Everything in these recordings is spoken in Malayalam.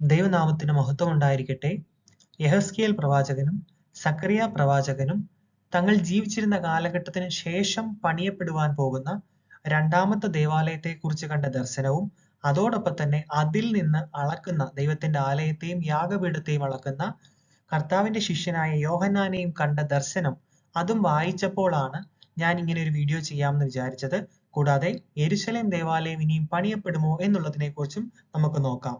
ദൈവനാമത്തിന് മഹത്വം ഉണ്ടായിരിക്കട്ടെ യഹസ്കിയേൽ പ്രവാചകനും സക്കറിയ പ്രവാചകനും തങ്ങൾ ജീവിച്ചിരുന്ന കാലഘട്ടത്തിന് ശേഷം പണിയപ്പെടുവാൻ പോകുന്ന രണ്ടാമത്തെ ദേവാലയത്തെക്കുറിച്ച് കണ്ട ദർശനവും അതോടൊപ്പം തന്നെ അതിൽ നിന്ന് അളക്കുന്ന ദൈവത്തിന്റെ ആലയത്തെയും യാഗപീഠത്തെയും അളക്കുന്ന കർത്താവിന്റെ ശിഷ്യനായ യോഹന്നാനെയും കണ്ട ദർശനം അതും വായിച്ചപ്പോഴാണ് ഞാൻ ഇങ്ങനെ ഒരു വീഡിയോ ചെയ്യാമെന്ന് വിചാരിച്ചത്. കൂടാതെ എരുശലേം ദേവാലയം ഇനിയും പണിയപ്പെടുമോ എന്നുള്ളതിനെ കുറിച്ചും നമുക്ക് നോക്കാം.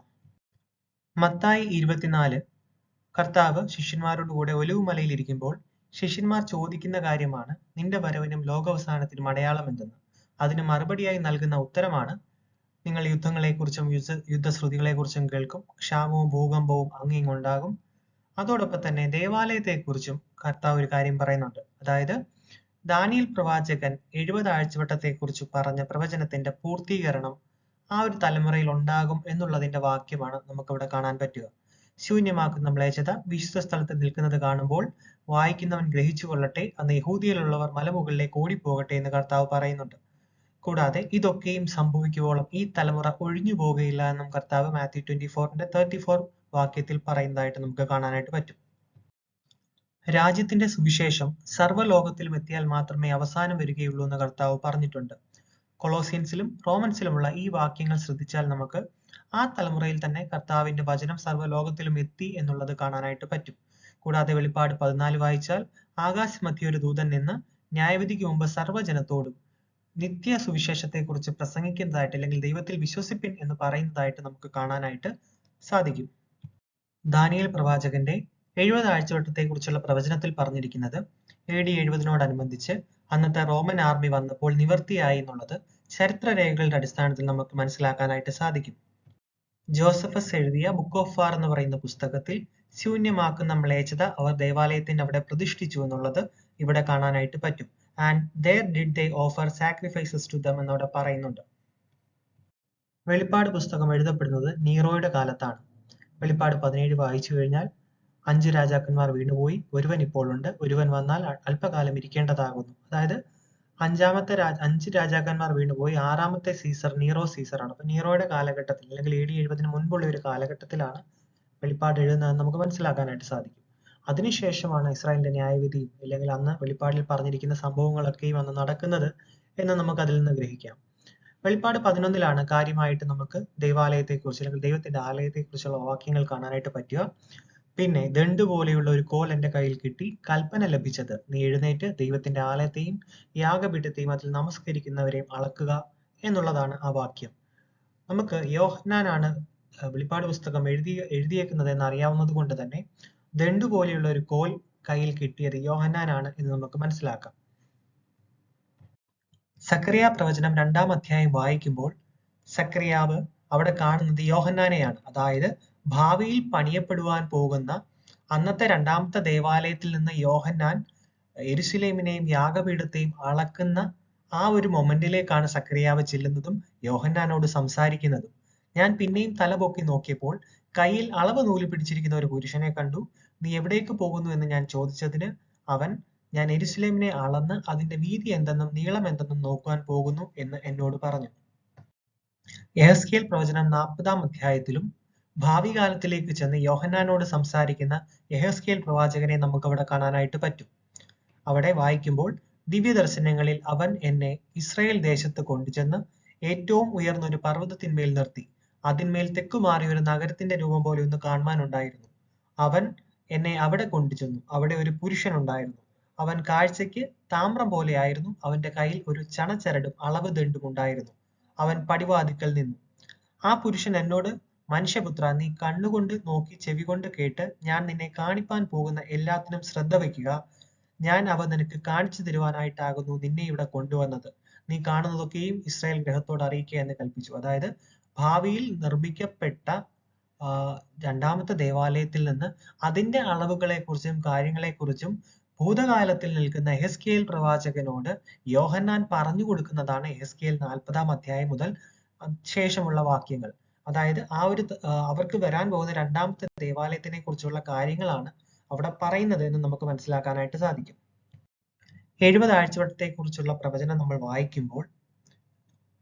മത്തായി ഇരുപത്തിനാല്. കർത്താവ് ശിഷ്യന്മാരോട് കൂടെ ഒലിവുമലയിൽ ഇരിക്കുമ്പോൾ ശിഷ്യന്മാർ ചോദിക്കുന്ന കാര്യമാണ് നിന്റെ വരവിനും ലോകാവസാനത്തിനും അടയാളം എന്തെന്ന്? അതിന് മറുപടിയായി നൽകുന്ന ഉത്തരമാണ് നിങ്ങൾ യുദ്ധങ്ങളെക്കുറിച്ചും യുദ്ധ യുദ്ധശ്രുതികളെക്കുറിച്ചും കേൾക്കും ക്ഷാമവും ഭൂകമ്പവും അങ്ങിങ്ങും ഉണ്ടാകും. അതോടൊപ്പം തന്നെ ദേവാലയത്തെക്കുറിച്ചും കർത്താവ് ഒരു കാര്യം പറയുന്നുണ്ട്. അതായത് ദാനിയൽ പ്രവാചകൻ എഴുപത് ആഴ്ചവട്ടത്തെക്കുറിച്ച് പറഞ്ഞ പ്രവചനത്തിന്റെ പൂർത്തീകരണം ആ ഒരു തലമുറയിൽ ഉണ്ടാകും എന്നുള്ളതിന്റെ വാക്യമാണ് നമുക്കിവിടെ കാണാൻ പറ്റുക. ശൂന്യമാക്കുന്ന മ്ലേച്ഛത വിശുദ്ധ സ്ഥലത്ത് നിൽക്കുന്നത് കാണുമ്പോൾ വായിക്കുന്നവൻ ഗ്രഹിച്ചു കൊള്ളട്ടെ അന്ന് യഹൂദിയിലുള്ളവർ മലമുകളിലേക്ക് ഓടിപ്പോകട്ടെ എന്ന് കർത്താവ് പറയുന്നുണ്ട്. കൂടാതെ ഇതൊക്കെയും സംഭവിക്കുവോളം ഈ തലമുറ ഒഴിഞ്ഞു പോകുകയില്ല എന്നും കർത്താവ് മാത്യു ട്വന്റി ഫോറിന്റെ തേർട്ടി ഫോർ വാക്യത്തിൽ പറയുന്നതായിട്ട് നമുക്ക് കാണാനായിട്ട് പറ്റും. രാജ്യത്തിന്റെ സുവിശേഷം സർവലോകത്തിലും എത്തിയാൽ മാത്രമേ അവസാനം വരികയുള്ളൂ എന്ന് കർത്താവ് പറഞ്ഞിട്ടുണ്ട്. കൊളോസിയൻസിലും റോമൻസിലുമുള്ള ഈ വാക്യങ്ങൾ ശ്രദ്ധിച്ചാൽ നമുക്ക് ആ തലമുറയിൽ തന്നെ കർത്താവിന്റെ വചനം സർവലോകത്തിലും എത്തി എന്നുള്ളത് കാണാനായിട്ട് പറ്റും. കൂടാതെ വെളിപ്പാട് പതിനാല് വായിച്ചാൽ ആകാശമധ്യ ഒരു ദൂതൻ നിന്ന് ന്യായവിധിക്ക് മുമ്പ് സർവജനത്തോടും നിത്യ സുവിശേഷത്തെക്കുറിച്ച് പ്രസംഗിക്കുന്നതായിട്ട് അല്ലെങ്കിൽ ദൈവത്തിൽ വിശ്വസിപ്പിൻ എന്ന് പറയുന്നതായിട്ട് നമുക്ക് കാണാനായിട്ട് സാധിക്കും. ദാനിയൽ പ്രവാചകന്റെ എഴുപത് ആഴ്ചവട്ടത്തെക്കുറിച്ചുള്ള പ്രവചനത്തിൽ പറഞ്ഞിരിക്കുന്നത് എ ഡി എഴുപതിനോടനുബന്ധിച്ച് അന്നത്തെ റോമൻ ആർമി വന്നപ്പോൾ നിവർത്തിയായി എന്നുള്ളത് ചരിത്രരേഖകളുടെ അടിസ്ഥാനത്തിൽ നമുക്ക് മനസ്സിലാക്കാനായിട്ട് സാധിക്കും. ജോസഫസ് എഴുതിയ ബുക്ക് ഓഫ് വാർ എന്ന് പറയുന്ന പുസ്തകത്തിൽ ശൂന്യമാക്കുന്ന മ്ലേച്ഛത അവർ ദേവാലയത്തിന്റെ അവിടെ പ്രതിഷ്ഠിച്ചു എന്നുള്ളത് ഇവിടെ കാണാനായിട്ട് പറ്റും. And there did they offer sacrifices to them എന്നവിടെ പറയുന്നുണ്ട്. വെളിപ്പാട് പുസ്തകം എഴുതപ്പെടുന്നത് നീറോയുടെ കാലത്താണ്. വെളിപ്പാട് പതിനേഴ് വായിച്ചു കഴിഞ്ഞാൽ അഞ്ച് രാജാക്കന്മാർ വീണുപോയി. ഒരുവൻ ഇപ്പോൾ ഉണ്ട് ഒരുവൻ വന്നാൽ അല്പകാലം ഇരിക്കേണ്ടതാകുന്നു. അതായത് അഞ്ചാമത്തെ രാജ അഞ്ച് രാജാക്കന്മാർ വീണുപോയി. ആറാമത്തെ സീസർ നീറോ സീസറാണ്. അപ്പൊ നീറോയുടെ കാലഘട്ടത്തിൽ അല്ലെങ്കിൽ എ ഡി എഴുപതിന് മുൻപുള്ള ഒരു കാലഘട്ടത്തിലാണ് വെളിപ്പാട് എഴുതുന്നതെന്ന് നമുക്ക് മനസ്സിലാക്കാനായിട്ട് സാധിക്കും. അതിനുശേഷമാണ് ഇസ്രായേലിന്റെ ന്യായവിധിയും അല്ലെങ്കിൽ അന്ന് വെളിപ്പാടിൽ പറഞ്ഞിരിക്കുന്ന സംഭവങ്ങളൊക്കെയും അന്ന് നടക്കുന്നത് എന്ന് നമുക്ക് അതിൽ നിന്ന് ഗ്രഹിക്കാം. വെളിപ്പാട് പതിനൊന്നിലാണ് കാര്യമായിട്ട് നമുക്ക് ദൈവാലയത്തെക്കുറിച്ച് അല്ലെങ്കിൽ ദൈവത്തിന്റെ ആലയത്തെക്കുറിച്ചുള്ള വാക്യങ്ങൾ കാണാനായിട്ട് പറ്റുക. പിന്നെ ദണ്ട് പോലെയുള്ള ഒരു കോൽ എന്റെ കയ്യിൽ കിട്ടി. കൽപ്പന ലഭിച്ചത്. നീ എഴുന്നേറ്റ് ദൈവത്തിന്റെ ആലയത്തെയും യാഗപീഠത്തെയും അതിൽ നമസ്കരിക്കുന്നവരെയും അളക്കുക എന്നുള്ളതാണ് ആ വാക്യം. നമുക്ക് യോഹന്നാനാണ് വെളിപ്പാട് പുസ്തകം എഴുതി എഴുതിയേക്കുന്നത് എന്ന് അറിയാവുന്നത് കൊണ്ട് തന്നെ ദണ്ട് പോലെയുള്ള ഒരു കോൽ കയ്യിൽ കിട്ടിയത് യോഹന്നാനാണ് എന്ന് നമുക്ക് മനസ്സിലാക്കാം. സക്രിയ പ്രവചനം രണ്ടാം അധ്യായം വായിക്കുമ്പോൾ സക്രിയാവ് അവിടെ കാണുന്നത് യോഹന്നാനെയാണ്. അതായത് ഭാവിയിൽ പണിയപ്പെടുവാൻ പോകുന്ന അന്നത്തെ രണ്ടാമത്തെ ദേവാലയത്തിൽ നിന്ന് യോഹന്നാൻ എരുസലേമിനെയും യാഗപീഠത്തെയും അളക്കുന്ന ആ ഒരു മൊമെന്റിലേക്കാണ് സക്രിയാവ് ചെല്ലുന്നതും യോഹന്നാനോട് സംസാരിക്കുന്നതും. ഞാൻ പിന്നെയും തല പൊക്കി നോക്കിയപ്പോൾ കയ്യിൽ അളവ് നൂൽ പിടിച്ചിരിക്കുന്ന ഒരു പുരുഷനെ കണ്ടു. നീ എവിടേക്ക് പോകുന്നു? എന്ന് ഞാൻ ചോദിച്ചതിന് അവൻ ഞാൻ എരുസലേമിനെ അളന്ന് അതിന്റെ വീതി എന്തെന്നും നീളം എന്തെന്നും നോക്കുവാൻ പോകുന്നു എന്ന് എന്നോട് പറഞ്ഞു. എഹസ്കേൽ പ്രവചനം നാൽപ്പതാം അധ്യായത്തിലും ഭാവി കാലത്തിലേക്ക് ചെന്ന് യോഹന്നാനോട് സംസാരിക്കുന്ന യഹസ്കേൽ പ്രവാചകനെ നമുക്ക് അവിടെ കാണാനായിട്ട് പറ്റും. അവിടെ വായിക്കുമ്പോൾ ദിവ്യദർശനങ്ങളിൽ അവൻ എന്നെ ഇസ്രയേൽ ദേശത്ത് കൊണ്ടുചെന്ന് ഏറ്റവും ഉയർന്ന ഒരു പർവതത്തിന്മേൽ നിർത്തി. അതിന്മേൽ തെക്കുമാറിയ ഒരു നഗരത്തിന്റെ രൂപം പോലെ ഒന്ന് കാണുവാനുണ്ടായിരുന്നു. അവൻ എന്നെ അവിടെ കൊണ്ടുചെന്നു. അവിടെ ഒരു പുരുഷൻ ഉണ്ടായിരുന്നു അവൻ കാഴ്ചയ്ക്ക് താമ്രം പോലെയായിരുന്നു അവന്റെ കയ്യിൽ ഒരു ചണച്ചരടും അളവ് ദണ്ടും ഉണ്ടായിരുന്നു. അവൻ പടിവാതിക്കൽ നിന്നു. ആ പുരുഷൻ എന്നോട് മനുഷ്യപുത്ര നീ കണ്ണുകൊണ്ട് നോക്കി ചെവി കൊണ്ട് കേട്ട് ഞാൻ നിന്നെ കാണിപ്പാൻ പോകുന്ന എല്ലാത്തിനും ശ്രദ്ധ വയ്ക്കുക. ഞാൻ അവ നിനക്ക് കാണിച്ചു തരുവാനായിട്ടാകുന്നു നിന്നെ ഇവിടെ കൊണ്ടുവന്നത്. നീ കാണുന്നതൊക്കെയും ഇസ്രായേൽ ഗ്രഹത്തോട് അറിയിക്കുക എന്ന് കൽപ്പിച്ചു. അതായത് ഭാവിയിൽ നിർമ്മിക്കപ്പെട്ട രണ്ടാമത്തെ ദേവാലയത്തിൽ നിന്ന് അതിന്റെ അളവുകളെക്കുറിച്ചും കാര്യങ്ങളെക്കുറിച്ചും കാര്യങ്ങളെ കുറിച്ചും ഭൂതകാലത്തിൽ നിൽക്കുന്ന എഹസ്കേൽ പ്രവാചകനോട് യോഹന്നാൻ പറഞ്ഞു കൊടുക്കുന്നതാണ് എഹസ്കേൽ നാൽപ്പതാം അധ്യായം മുതൽ ശേഷമുള്ള വാക്യങ്ങൾ. അതായത് ആ ഒരു അവർക്ക് വരാൻ പോകുന്ന രണ്ടാമത്തെ ദേവാലയത്തിനെ കുറിച്ചുള്ള കാര്യങ്ങളാണ് അവിടെ പറയുന്നത് എന്ന് നമുക്ക് മനസ്സിലാക്കാനായിട്ട് സാധിക്കും. എഴുപത് ആഴ്ചവട്ടത്തെ കുറിച്ചുള്ള പ്രവചനം നമ്മൾ വായിക്കുമ്പോൾ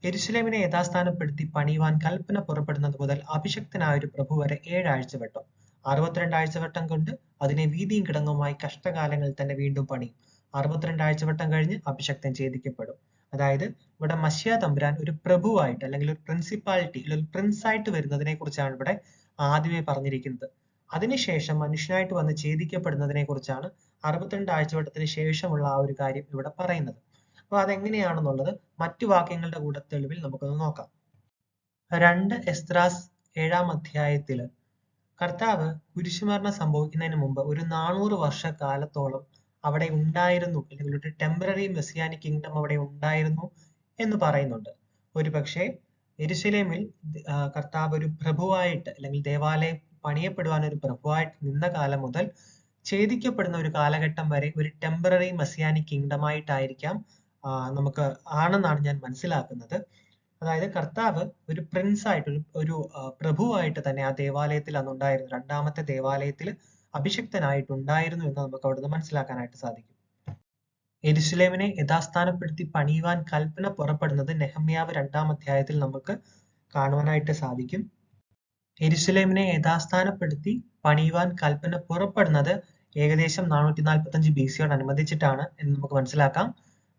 എരുസലേമിനെ യഥാസ്ഥാനപ്പെടുത്തി പണിയുവാൻ കൽപ്പന പുറപ്പെടുന്നത് മുതൽ അഭിഷക്തനായ ഒരു പ്രഭു വരെ ഏഴാഴ്ച വട്ടം അറുപത്തിരണ്ട് ആഴ്ചവട്ടം കൊണ്ട് അതിനെ വീതിയും കിടങ്ങുമായി കഷ്ടകാലങ്ങളിൽ തന്നെ വീണ്ടും പണിയും. അറുപത്തിരണ്ട് ആഴ്ചവട്ടം കഴിഞ്ഞ് അഭിഷക്തൻ ഛേദിക്കപ്പെടും. അതായത് ഇവിടെ മഷ്യ തമ്പുരാൻ ഒരു പ്രഭുവായിട്ട് അല്ലെങ്കിൽ ഒരു പ്രിൻസിപ്പാലിറ്റി അല്ലെങ്കിൽ പ്രിൻസ് ആയിട്ട് വരുന്നതിനെ കുറിച്ചാണ് ഇവിടെ ആദ്യമേ പറഞ്ഞിരിക്കുന്നത്. അതിനുശേഷം മനുഷ്യനായിട്ട് വന്ന് ഛേദിക്കപ്പെടുന്നതിനെ കുറിച്ചാണ് അറുപത്തിരണ്ട് ആഴ്ചവട്ടത്തിന് ശേഷമുള്ള ആ ഒരു കാര്യം ഇവിടെ പറയുന്നത്. അപ്പൊ അതെങ്ങനെയാണെന്നുള്ളത് മറ്റു വാക്യങ്ങളുടെ കൂടെ തെളിവിൽ നമുക്കൊന്ന് നോക്കാം. രണ്ട് എസ്ത്രാസ് ഏഴാം അധ്യായത്തിൽ കർത്താവ് കുരിശുമരണം സംഭവിക്കുന്നതിന് മുമ്പ് ഒരു നാനൂറ് വർഷക്കാലത്തോളം അവിടെ ഉണ്ടായിരുന്നു. അല്ലെങ്കിൽ ഒരു ടെമ്പററി മെസ്സിയാനിക് കിങ്ഡം അവിടെ ഉണ്ടായിരുന്നു എന്ന് പറയുന്നുണ്ട്. ഒരു പക്ഷേ എരുസലേമിൽ കർത്താവ് ഒരു പ്രഭുവായിട്ട് അല്ലെങ്കിൽ ദേവാലയം പണിയപ്പെടുവാൻ ഒരു പ്രഭുവായിട്ട് നിന്ന കാലം മുതൽ ഛേദിക്കപ്പെടുന്ന ഒരു കാലഘട്ടം വരെ ഒരു ടെമ്പററി മെസ്സിയാനിക് കിങ്ഡം ആയിട്ടായിരിക്കാം നമുക്ക് ആണെന്നാണ് ഞാൻ മനസ്സിലാക്കുന്നത്. അതായത് കർത്താവ് ഒരു പ്രിൻസ് ആയിട്ട് ഒരു ഒരു പ്രഭുവായിട്ട് തന്നെ ആ ദേവാലയത്തിൽ അന്നുണ്ടായിരുന്നു. രണ്ടാമത്തെ ദേവാലയത്തിൽ അഭിഷിക്തനായിട്ടുണ്ടായിരുന്നു എന്ന് നമുക്ക് അവിടുന്ന് മനസ്സിലാക്കാനായിട്ട് സാധിക്കും. എരുസലേമിനെ യഥാസ്ഥാനപ്പെടുത്തി പണിയുവാൻ കൽപ്പന പുറപ്പെടുന്നത് നെഹമ്യാവ് രണ്ടാം അധ്യായത്തിൽ നമുക്ക് കാണുവാനായിട്ട് സാധിക്കും. എരുസലേമിനെ യഥാസ്ഥാനപ്പെടുത്തി പണിയുവാൻ കൽപ്പന പുറപ്പെടുന്നത് ഏകദേശം നാനൂറ്റി നാൽപ്പത്തി അഞ്ച് ബി സിയോട് അനുബന്ധിച്ചിട്ടാണ് എന്ന് നമുക്ക് മനസ്സിലാക്കാം.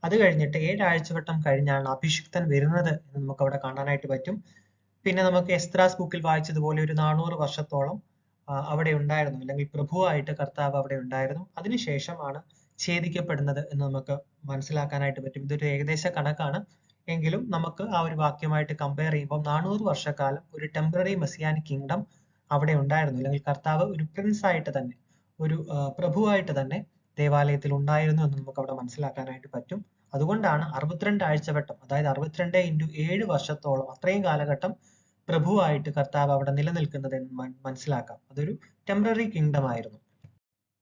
അത് കഴിഞ്ഞിട്ട് ഏഴാഴ്ചവട്ടം കഴിഞ്ഞാണ് അഭിഷിക്തൻ വരുന്നത് എന്ന് നമുക്ക് അവിടെ കാണാനായിട്ട് പറ്റും. പിന്നെ നമുക്ക് എസ്ത്രാസ് ബുക്കിൽ വായിച്ചതുപോലെ ഒരു നാനൂറ് വർഷത്തോളം അവിടെ ഉണ്ടായിരുന്നു. അല്ലെങ്കിൽ പ്രഭുവായിട്ട് കർത്താവ് അവിടെ ഉണ്ടായിരുന്നു. അതിനുശേഷമാണ് ഛേദിക്കപ്പെടുന്നത് എന്ന് നമുക്ക് മനസ്സിലാക്കാനായിട്ട് പറ്റും. ഇതൊരു ഏകദേശ കണക്കാണ്. എങ്കിലും നമുക്ക് ആ ഒരു വാക്യമായിട്ട് കമ്പയർ ചെയ്യുമ്പോൾ നാനൂറ് വർഷക്കാലം ഒരു ടെമ്പററി മെസ്സിയാനിക് കിങ്ഡം അവിടെ ഉണ്ടായിരുന്നു. അല്ലെങ്കിൽ കർത്താവ് ഒരു പ്രിൻസ് ആയിട്ട് തന്നെ ഒരു പ്രഭുവായിട്ട് തന്നെ ദേവാലയത്തിൽ ഉണ്ടായിരുന്നു എന്ന് നമുക്ക് അവിടെ മനസ്സിലാക്കാനായിട്ട് പറ്റും. അതുകൊണ്ടാണ് അറുപത്തിരണ്ട് ആഴ്ചവട്ടം അതായത് അറുപത്തിരണ്ട് ഇന്റു ഏഴ് വർഷത്തോളം അത്രയും കാലഘട്ടം പ്രഭുവായിട്ട് കർത്താവ് അവിടെ നിലനിൽക്കുന്നത് എന്ന് മനസ്സിലാക്കാം. അതൊരു ടെമ്പററി കിങ്ഡം ആയിരുന്നു.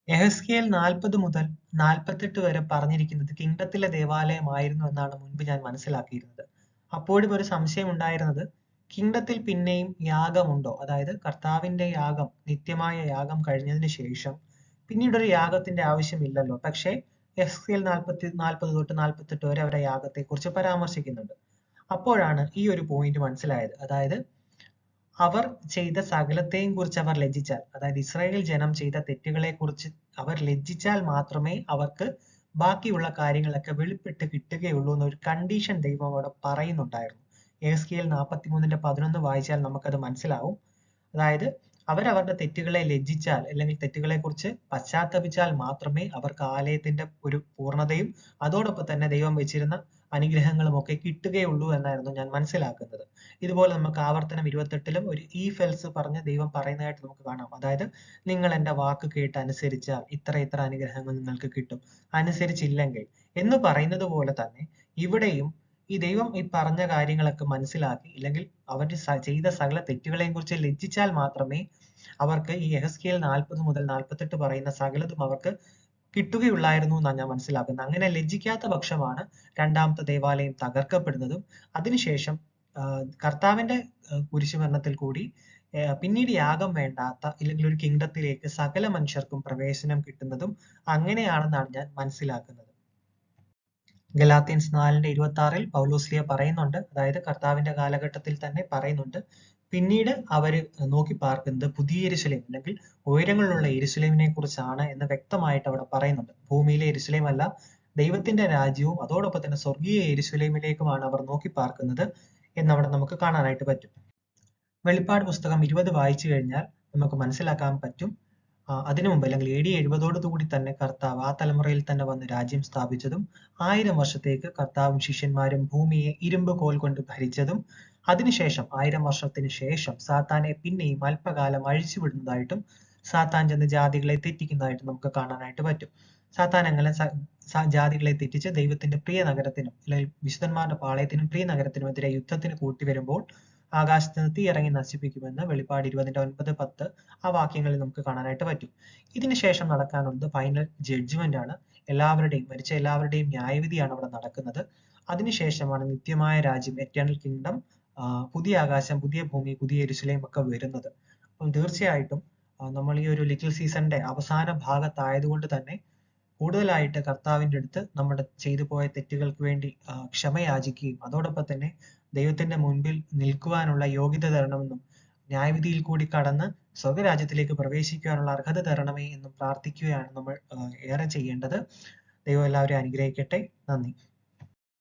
എഹസ്കിയൽ നാൽപ്പത് മുതൽ നാൽപ്പത്തെട്ട് വരെ പറഞ്ഞിരിക്കുന്നത് കിങ്ഡത്തിലെ ദേവാലയമായിരുന്നു എന്നാണ് മുൻപ് ഞാൻ മനസ്സിലാക്കിയിരുന്നത്. അപ്പോഴും ഒരു സംശയം ഉണ്ടായിരുന്നത് കിങ്ഡത്തിൽ പിന്നെയും യാഗമുണ്ടോ? അതായത് കർത്താവിന്റെ യാഗം നിത്യമായ യാഗം കഴിഞ്ഞതിന് ശേഷം. പിന്നീട് ഒരു യാഗത്തിന്റെ ആവശ്യമില്ലല്ലോ. പക്ഷേ എസ് എൽ നാൽപ്പത്തി നാൽപ്പത് തൊട്ട് നാൽപ്പത്തെട്ട് വരെ അവരുടെ യാഗത്തെ കുറിച്ച് പരാമർശിക്കുന്നുണ്ട്. അപ്പോഴാണ് ഈ ഒരു പോയിന്റ് മനസ്സിലായത്. അതായത് അവർ ചെയ്ത സകലത്തെയും കുറിച്ച് അവർ ലജ്ജിച്ചാൽ അതായത് ഇസ്രായേൽ ജനം ചെയ്ത തെറ്റുകളെ കുറിച്ച് അവർ ലജ്ജിച്ചാൽ മാത്രമേ അവർക്ക് ബാക്കിയുള്ള കാര്യങ്ങളൊക്കെ വെളിപ്പെട്ട് കിട്ടുകയുള്ളൂ എന്നൊരു കണ്ടീഷൻ ദൈവം അവിടെ പറയുന്നുണ്ടായിരുന്നു. എസ് കെ എൽ നാൽപ്പത്തി മൂന്നിന്റെ പതിനൊന്ന് വായിച്ചാൽ നമുക്കത് മനസ്സിലാവും. അതായത് അവരവരുടെ തെറ്റുകളെ ലജ്ജിച്ചാൽ അല്ലെങ്കിൽ തെറ്റുകളെ കുറിച്ച് പശ്ചാത്തപിച്ചാൽ മാത്രമേ അവർക്ക് ആലയത്തിന്റെ ഒരു പൂർണതയും അതോടൊപ്പം തന്നെ ദൈവം വെച്ചിരുന്ന അനുഗ്രഹങ്ങളും ഒക്കെ കിട്ടുകയുള്ളൂ എന്നായിരുന്നു ഞാൻ മനസ്സിലാക്കുന്നത്. ഇതുപോലെ നമുക്ക് ആവർത്തനം ഇരുപത്തെട്ടിലും ഒരു ഈ ഫെൽസ് പറഞ്ഞ് ദൈവം പറയുന്നതായിട്ട് നമുക്ക് കാണാം. അതായത് നിങ്ങൾ എന്റെ വാക്ക് കേട്ട് അനുസരിച്ചാൽ ഇത്ര ഇത്ര അനുഗ്രഹങ്ങൾ നിങ്ങൾക്ക് കിട്ടും. അനുസരിച്ചില്ലെങ്കിൽ എന്ന് പറയുന്നത് പോലെ തന്നെ ഇവിടെയും ഈ ദൈവം ഈ പറഞ്ഞ കാര്യങ്ങളൊക്കെ മനസ്സിലാക്കി ഇല്ലെങ്കിൽ അവർ ചെയ്ത സകല തെറ്റുകളെയും കുറിച്ച് ലജ്ജിച്ചാൽ മാത്രമേ അവർക്ക് ഈ എഹസ്കേൽ നാൽപ്പത് മുതൽ നാൽപ്പത്തെട്ട് പറയുന്ന സകലതും അവർക്ക് കിട്ടുകയുള്ളായിരുന്നു എന്നാണ് ഞാൻ മനസ്സിലാക്കുന്നത്. അങ്ങനെ ലജ്ജിക്കാത്ത പക്ഷമാണ് രണ്ടാമത്തെ ദേവാലയം തകർക്കപ്പെടുന്നതും. അതിനുശേഷം കർത്താവിന്റെ കുരിശുമരണത്തിൽ കൂടി പിന്നീട് യാഗം വേണ്ടാത്ത ഇല്ലെങ്കിൽ ഒരു കിങ്ഡത്തിലേക്ക് സകല മനുഷ്യർക്കും പ്രവേശനം കിട്ടുന്നതും അങ്ങനെയാണെന്നാണ് ഞാൻ മനസ്സിലാക്കുന്നത്. ഗലാത്തിയൻസ് നാലിന്റെ ഇരുപത്തി ആറിൽ പൗലോസ്ലിയ പറയുന്നുണ്ട്. അതായത് കർത്താവിന്റെ കാലഘട്ടത്തിൽ തന്നെ പറയുന്നുണ്ട്. പിന്നീട് അവർ നോക്കി പാർക്കുന്നത് പുതിയ എരുസലേം അല്ലെങ്കിൽ ഉയരങ്ങളിലുള്ള എരുസലേമിനെ കുറിച്ചാണ് എന്ന് വ്യക്തമായിട്ട് അവിടെ പറയുന്നുണ്ട്. ഭൂമിയിലെ എരുസലേം അല്ല ദൈവത്തിന്റെ രാജ്യവും അതോടൊപ്പം തന്നെ സ്വർഗീയ എരുസലേമിലേക്കുമാണ് അവർ നോക്കി പാർക്കുന്നത്. എന്നവിടെ നമുക്ക് കാണാനായിട്ട് പറ്റും. വെളിപ്പാട് പുസ്തകം ഇരുപത് വായിച്ചു കഴിഞ്ഞാൽ നമുക്ക് മനസ്സിലാക്കാൻ പറ്റും. അതിനു മുമ്പ് അല്ലെങ്കിൽ എ ഡി എഴുപതോടുകൂടി തന്നെ കർത്താവ് ആ തലമുറയിൽ തന്നെ വന്ന് രാജ്യം സ്ഥാപിച്ചതും ആയിരം വർഷത്തേക്ക് കർത്താവും ശിഷ്യന്മാരും ഭൂമിയെ ഇരുമ്പ് കോൽ കൊണ്ട് ഭരിച്ചതും അതിനുശേഷം ആയിരം വർഷത്തിന് ശേഷം സാത്താനെ പിന്നെയും അല്പകാലം അഴിച്ചുവിടുന്നതായിട്ടും സാത്താൻ ചെന്ന് ജാതികളെ തെറ്റിക്കുന്നതായിട്ടും നമുക്ക് കാണാനായിട്ട് പറ്റും. സാത്താൻ അങ്ങനെ ജാതികളെ തെറ്റിച്ച് ദൈവത്തിന്റെ പ്രിയ നഗരത്തിനും അല്ലെങ്കിൽ വിശുദ്ധന്മാരുടെ പാളയത്തിനും പ്രിയ നഗരത്തിനും എതിരെ യുദ്ധത്തിന് കൂട്ടിവരുമ്പോൾ ആകാശത്ത് നിന്ന് തീ ഇറങ്ങി നശിപ്പിക്കുമെന്ന് വെളിപ്പാട് ഇരുപതിന്റെ ഒൻപത് പത്ത് ആ വാക്യങ്ങളിൽ നമുക്ക് കാണാനായിട്ട് പറ്റും. ഇതിനുശേഷം നടക്കാനുള്ളത് ഫൈനൽ ജഡ്ജ്മെന്റ് ആണ്. എല്ലാവരുടെയും മരിച്ച എല്ലാവരുടെയും ന്യായവിധിയാണ് അവിടെ നടക്കുന്നത്. അതിനുശേഷമാണ് നിത്യമായ രാജ്യം എറ്റേണൽ കിങ്ഡം പുതിയ ആകാശം പുതിയ ഭൂമി പുതിയ എരിശിലയും ഒക്കെ വരുന്നത്. അപ്പം തീർച്ചയായിട്ടും നമ്മൾ ഈ ഒരു ലിറ്റിൽ സീസണിന്റെ അവസാന ഭാഗത്തായതുകൊണ്ട് തന്നെ കൂടുതലായിട്ട് കർത്താവിന്റെ അടുത്ത് നമ്മുടെ ചെയ്തു പോയ തെറ്റുകൾക്ക് വേണ്ടി ക്ഷമയാചിക്കുകയും അതോടൊപ്പം തന്നെ ദൈവത്തിന്റെ മുൻപിൽ നിൽക്കുവാനുള്ള യോഗ്യത തരണമെന്നും ന്യായവിധിയിൽ കൂടി കടന്ന് സ്വർഗരാജ്യത്തിലേക്ക് പ്രവേശിക്കുവാനുള്ള അർഹത തരണമേ എന്നും പ്രാർത്ഥിക്കുകയാണ് നമ്മൾ ഏറെ ചെയ്യേണ്ടത്. ദൈവം എല്ലാവരെയും അനുഗ്രഹിക്കട്ടെ. നന്ദി.